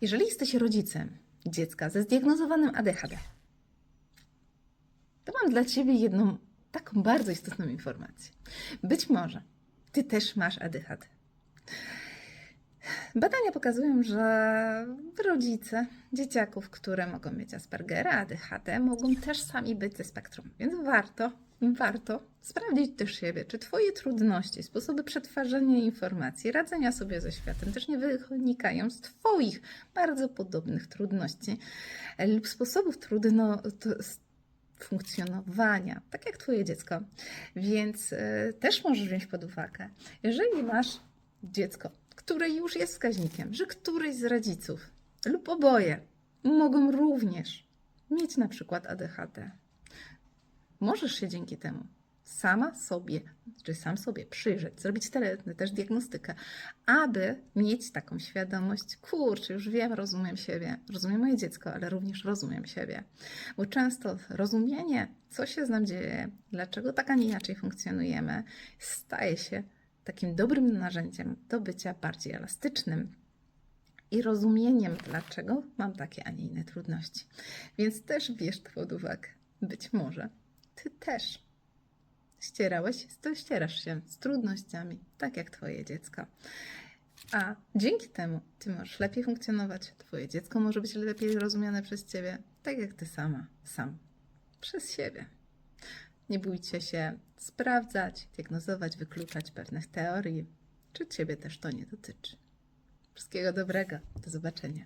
Jeżeli jesteś rodzicem dziecka ze zdiagnozowanym ADHD, to mam dla Ciebie jedną taką bardzo istotną informację. Być może Ty też masz ADHD. Badania pokazują, że rodzice dzieciaków, które mogą mieć Aspergera, ADHD, mogą też sami być ze spektrum. Więc warto, warto sprawdzić też siebie, czy Twoje trudności, sposoby przetwarzania informacji, radzenia sobie ze światem też nie wynikają z Twoich bardzo podobnych trudności lub sposobów trudno, to, funkcjonowania, tak jak Twoje dziecko. Więc e, też możesz wziąć pod uwagę, jeżeli masz dziecko, które już jest wskaźnikiem, że któryś z rodziców lub oboje mogą również mieć na przykład ADHD. Możesz się dzięki temu sama sobie, czy sam sobie przyjrzeć, zrobić tele, też diagnostykę, aby mieć taką świadomość, kurczę, już wiem, rozumiem siebie, rozumiem moje dziecko, ale również rozumiem siebie. Bo często rozumienie, co się z nami dzieje, dlaczego tak, a nie inaczej funkcjonujemy, staje się takim dobrym narzędziem do bycia bardziej elastycznym i rozumieniem, dlaczego mam takie, a nie inne trudności. Więc też bierz to pod uwagę. Być może ty też ścierałeś, to ścierasz się z trudnościami, tak jak twoje dziecko. A dzięki temu ty możesz lepiej funkcjonować, twoje dziecko może być lepiej rozumiane przez ciebie, tak jak ty sama, sam, przez siebie. Nie bójcie się sprawdzać, diagnozować, wykluczać pewnych teorii, czy ciebie też to nie dotyczy. Wszystkiego dobrego, do zobaczenia.